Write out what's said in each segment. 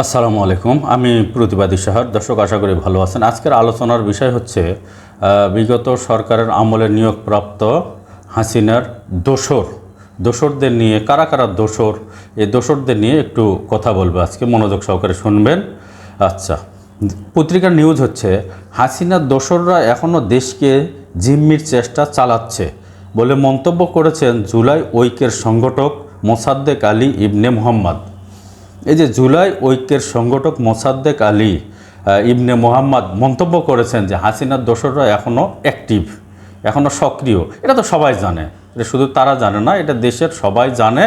আসসালামু আলাইকুম। আমি প্রতিবাদী শহর। দর্শক, আশা করি ভালো আছেন। আজকের আলোচনার বিষয় হচ্ছে বিগত সরকারের আমলে নিয়োগপ্রাপ্ত হাসিনার দোসর। দোসরদের নিয়ে কারা কারা দোসর? এই দোসরদের নিয়ে একটু কথা বলব। আজকে মনোযোগ সহকারে শুনবেন। আচ্ছা পত্রিকার নিউজ হচ্ছে, হাসিনার দোসররা এখনও দেশকে জিম্মির চেষ্টা চালাচ্ছে বলে মন্তব্য করেছেন জুলাই ঐক্যের সংগঠক মোসাদ্দেক আলী ইবনে মোহাম্মদ। এই যে জুলাই ঐক্যের সংগঠক মোসাদ্দেক আলী ইবনে মোহাম্মদ মন্তব্য করেছেন যে হাসিনার দোসররা এখনও অ্যাক্টিভ এখনও সক্রিয়। এটা তো সবাই জানে। এটা শুধু তারা জানে না, এটা দেশের সবাই জানে।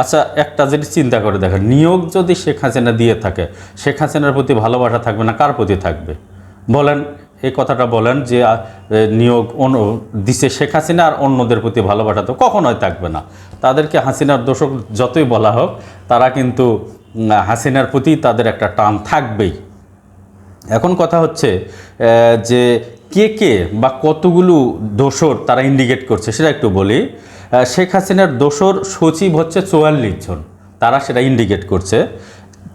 আচ্ছা একটা যদি চিন্তা করে দেখেন, নিয়োগ যদি শেখ হাসিনা দিয়ে থাকে, শেখ হাসিনার প্রতি ভালোবাসা থাকবে না, কার প্রতি থাকবে? বলেন, এই কথাটা বলেন যে নিয়োগ অন্য, দিছে শেখ হাসিনা আর অন্যদের প্রতি ভালোবাসা তো কখনোই থাকবে না। তাদেরকে হাসিনার দোষক যতই বলা হোক, তারা কিন্তু হাসিনার প্রতি তাদের একটা টান থাকবেই। এখন কথা হচ্ছে যে কে কে বা কতগুলো দোসর তারা ইন্ডিকেট করছে সেটা একটু বলি। শেখ হাসিনার দোসর সচিব হচ্ছে চুয়াল্লিশ জন, তারা সেটা ইন্ডিকেট করছে।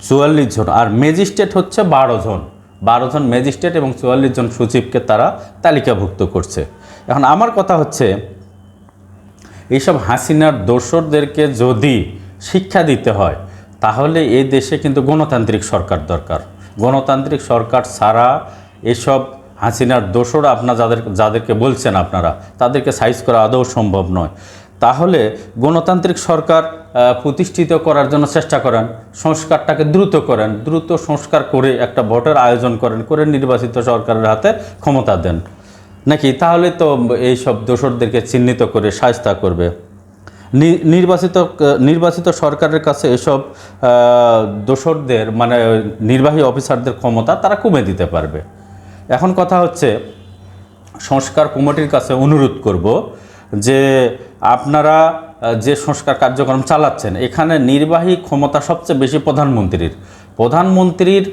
চুয়াল্লিশ জন, আর ম্যাজিস্ট্রেট হচ্ছে বারো জন। বারো জন ম্যাজিস্ট্রেট এবং চুয়াল্লিশ জন সচিবকে তারা তালিকাভুক্ত করছে। এখন আমার কথা হচ্ছে, এইসব হাসিনার দোসরদেরকে যদি শিক্ষা দিতে হয় তাহলে এই দেশে কিন্তু গণতান্ত্রিক সরকার দরকার। গণতান্ত্রিক সরকার ছাড়া এসব হাসিনার দোসর আপনার যাদের, যাদেরকে বলছেন আপনারা, তাদেরকে সাইজ করা আদৌ সম্ভব নয়। তাহলে গণতান্ত্রিক সরকার প্রতিষ্ঠিত করার জন্য চেষ্টা করেন, সংস্কারটাকে দ্রুত করেন, দ্রুত সংস্কার করে একটা ভোটের আয়োজন করেন, করে নির্বাচিত সরকারের হাতে ক্ষমতা দেন। নাকি তাহলে তো এই সব দোসরদেরকে চিহ্নিত করে সাজতা করবে? নির্বাচিত নির্বাচিত সরকারের কাছে এসব দোসরদের মানে নির্বাহী অফিসারদের ক্ষমতা তারা কমে দিতে পারবে। এখন কথা হচ্ছে, সংস্কার কমিটির কাছে অনুরোধ করব যে আপনারা যে সংস্কার কার্যক্রম চালাচ্ছেন, এখানে নির্বাহী ক্ষমতা সবচেয়ে বেশি প্রধানমন্ত্রীর। প্রধানমন্ত্রীর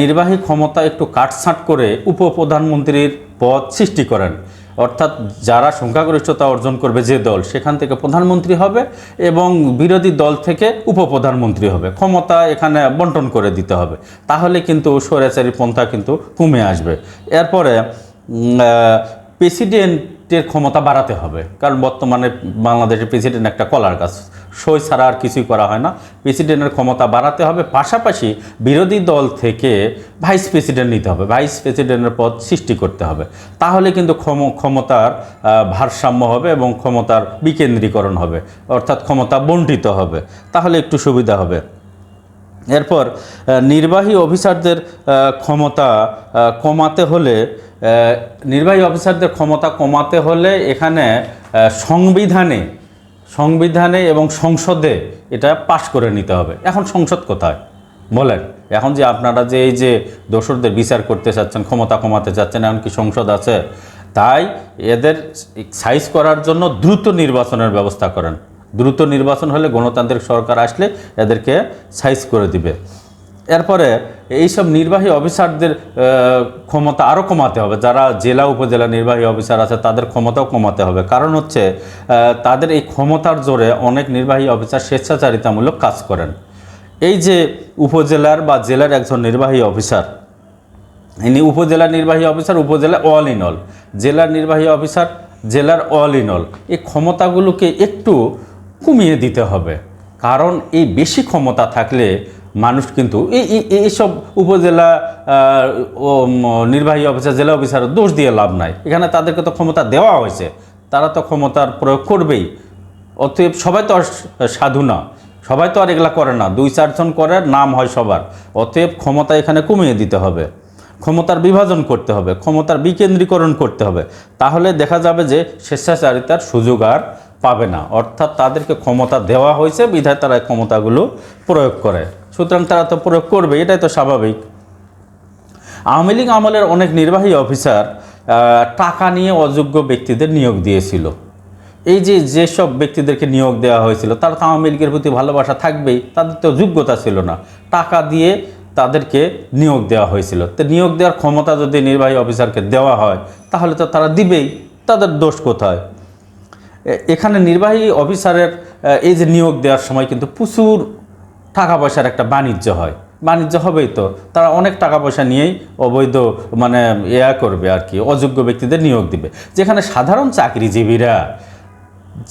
নির্বাহী ক্ষমতা একটু কাটছাঁট করে উপপ্রধানমন্ত্রীর পদ সৃষ্টি করেন। অর্থাৎ যারা সংখ্যাগরিষ্ঠতা অর্জন করবে যে দল সেখান থেকে প্রধানমন্ত্রী হবে এবং বিরোধী দল থেকে উপপ্রধানমন্ত্রী হবে। ক্ষমতা এখানে বন্টন করে দিতে হবে। তাহলে কিন্তু স্বৈরাচারী পন্থা কিন্তু কমে আসবে। এরপরে আহ, প্রেসিডেন্টের ক্ষমতা বাড়াতে হবে। কারণ বর্তমানে বাংলাদেশের প্রেসিডেন্ট একটা কলার গাছ। সই ছাড়া আর কিছুই করা হয় না। প্রেসিডেন্টের ক্ষমতা বাড়াতে হবে। পাশাপাশি বিরোধী দল থেকে ভাইস প্রেসিডেন্ট নিতে হবে। ভাইস প্রেসিডেন্টের পদ সৃষ্টি করতে হবে। তাহলে কিন্তু ক্ষম- ক্ষমতার ভারসাম্য হবে এবং ক্ষমতার বিকেন্দ্রীকরণ হবে। অর্থাৎ ক্ষমতা বন্টিত হবে। তাহলে একটু সুবিধা হবে। এরপর নির্বাহী অফিসারদের ক্ষমতা কমাতে হলে নির্বাহী অফিসারদের ক্ষমতা কমাতে হলে এখানে সংবিধানে সংবিধানে এবং সংসদে এটা পাশ করে নিতে হবে। এখন সংসদ কোথায়? বলেন, এখন যে আপনারা যে এই যে দোসরদের বিচার করতে চাচ্ছেন, ক্ষমতা কমাতে চাচ্ছেন, এখন কি সংসদ আছে? তাই এদের সাইজ করার জন্য দ্রুত নির্বাচনের ব্যবস্থা করেন। দ্রুত নির্বাচন হলে গণতান্ত্রিক সরকার আসলে এদেরকে সাইজ করে দিবে। এরপরে এইসব নির্বাহী অফিসারদের ক্ষমতা আরও কমাতে হবে। যারা জেলা, উপজেলা নির্বাহী অফিসার আছে, তাদের ক্ষমতাও কমাতে হবে। কারণ হচ্ছে তাদের এই ক্ষমতার জোরে অনেক নির্বাহী অফিসার স্বেচ্ছাচারিতামূলক কাজ করেন। এই যে উপজেলার বা জেলার একজন নির্বাহী অফিসার, ইনি উপজেলা নির্বাহী অফিসার, উপজেলা অল ইন অল জেলার নির্বাহী অফিসার, জেলার অল ইন অল এই ক্ষমতাগুলোকে একটু কমিয়ে দিতে হবে। কারণ এই বেশি ক্ষমতা থাকলে মানুষ কিন্তু এই, এই- এইসব উপজেলা নির্বাহী অফিসার, জেলা অফিসার দোষ দিয়ে লাভ নাই। এখানে তাদেরকে তো ক্ষমতা দেওয়া হয়েছে। তারা তো ক্ষমতার প্রয়োগ করবেই। অতএব সবাই তো আর সাধু না। সবাই তো আর এগুলা করে না। দুই, চারজন করে, নাম হয় সবার। অতএব ক্ষমতা এখানে কমিয়ে দিতে হবে। ক্ষমতার বিভাজন করতে হবে। ক্ষমতার বিকেন্দ্রীকরণ করতে হবে। তাহলে দেখা যাবে যে স্বেচ্ছাচারিতার সুযোগ আর পাবে না। অর্থাৎ তাদেরকে ক্ষমতা দেওয়া হয়েছে, বিধায় তারা ক্ষমতাগুলো প্রয়োগ করে। সুতরাং তারা তো প্রয়োগ করবে, এটাই তো স্বাভাবিক। আওয়ামী লীগ আমলের অনেক নির্বাহী অফিসার টাকা নিয়ে অযোগ্য ব্যক্তিদের নিয়োগ দিয়েছিল। এই যে যেসব ব্যক্তিদেরকে নিয়োগ দেওয়া হয়েছিল, তারা তো আওয়ামী লীগের প্রতি ভালোবাসা থাকবেই, তাদের তো যোগ্যতা ছিল না। টাকা দিয়ে তাদেরকে নিয়োগ দেওয়া হয়েছিল। তো নিয়োগ দেওয়ার ক্ষমতা যদি নির্বাহী অফিসারকে দেওয়া হয়, তাহলে তো তারা দিবেই, তাদের দোষ কোথায়? এখানে নির্বাহী অফিসারের এই যে নিয়োগ দেওয়ার সময় কিন্তু প্রচুর টাকা পয়সার একটা বাণিজ্য হয়। বাণিজ্য হবেই তো। তারা অনেক টাকা পয়সা নিয়েই অবৈধ মানে ইয়া করবে আর কি, অযোগ্য ব্যক্তিদের নিয়োগ দিবে। যেখানে সাধারণ চাকরিজীবীরা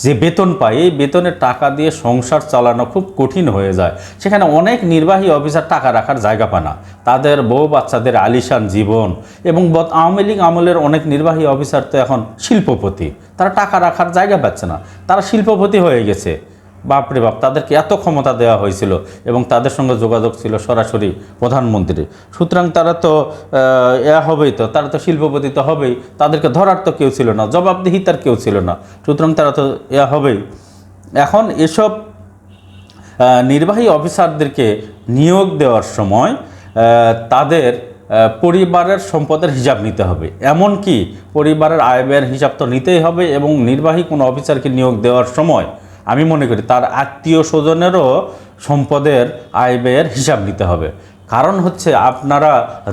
যে বেতন পায়, এই বেতনের টাকা দিয়ে সংসার চালানো খুব কঠিন হয়ে যায়। সেখানে অনেক নির্বাহী অফিসার টাকা রাখার জায়গা পায় না। তাদের বউ বাচ্চাদের আলিশান জীবন এবং আওয়ামী লীগ আমলের অনেক নির্বাহী অফিসার তো এখন শিল্পপতি। তারা টাকা রাখার জায়গা পাচ্ছে না। তারা শিল্পপতি হয়ে গেছে। বাপরে বাপ, তাদেরকে এত ক্ষমতা দেওয়া হয়েছিল এবং তাদের সঙ্গে যোগাযোগ ছিল সরাসরি প্রধানমন্ত্রী সুতরাং তারা তো এ হবেই তো, তারা তো শিল্পপতি তো হবেই, তাদেরকে ধরার তো কেউ ছিল না, জবাবদিহিতার কেউ ছিল না। সুতরাং তারা তো এ হবেই। এখন এসব নির্বাহী অফিসারদেরকে নিয়োগ দেওয়ার সময় তাদের পরিবারের সম্পদের হিসাব নিতে হবে। এমনকি পরিবারের আয় ব্যয়ের হিসাব তো নিতেই হবে এবং নির্বাহী কোনো অফিসারকে নিয়োগ দেওয়ার সময় আমি মনে করি তার আত্মীয় স্বজনেরও সম্পদের, আয় ব্যয়ের হিসাব নিতে হবে। কারণ হচ্ছে আপনারা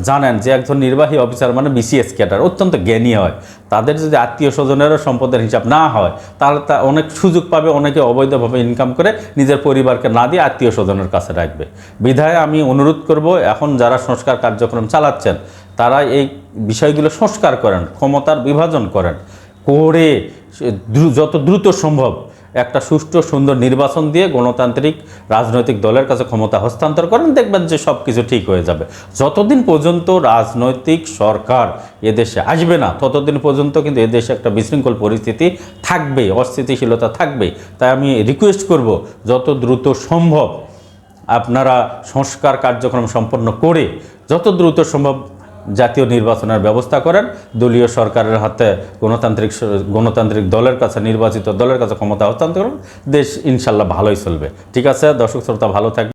জানেন যে একজন নির্বাহী অফিসার মানে বিসিএস ক্যাডার অত্যন্ত জ্ঞানী হয়। তাদের যদি আত্মীয় স্বজনেরও সম্পদের হিসাব না হয়, তাহলে তা অনেক সুযোগ পাবে, অনেকে অবৈধভাবে ইনকাম করে নিজের পরিবারকে না দিয়ে আত্মীয় স্বজনের কাছে রাখবে। বিধায় আমি অনুরোধ করব, এখন যারা সংস্কার কার্যক্রম চালাচ্ছেন, তারা এই বিষয়গুলো সংস্কার করেন, ক্ষমতার বিভাজন করেন, করে যত দ্রুত সম্ভব একটা সুষ্ঠু, সুন্দর নির্বাচন দিয়ে গণতান্ত্রিক রাজনৈতিক দলের কাছে ক্ষমতা হস্তান্তর করেন, দেখবেন যে সব কিছু ঠিক হয়ে যাবে। যতদিন পর্যন্ত রাজনৈতিক সরকার এদেশে আসবে না, ততদিন পর্যন্ত কিন্তু এদেশে একটা বিশৃঙ্খল পরিস্থিতি থাকবে অস্থিতিশীলতা থাকবে তাই আমি রিকোয়েস্ট করব, যত দ্রুত সম্ভব আপনারা সংস্কার কার্যক্রম সম্পন্ন করে, যত দ্রুত সম্ভব জাতীয় নির্বাচনের ব্যবস্থা করেন। দলীয় সরকারের হাতে গণতান্ত্রিক গণতান্ত্রিক দলের কাছে, নির্বাচিত দলের কাছে ক্ষমতা হস্তান্তর করেন। দেশ ইনশাল্লাহ ভালোই চলবে। ঠিক আছে? দর্শক, শ্রোতা, ভালো থাকবে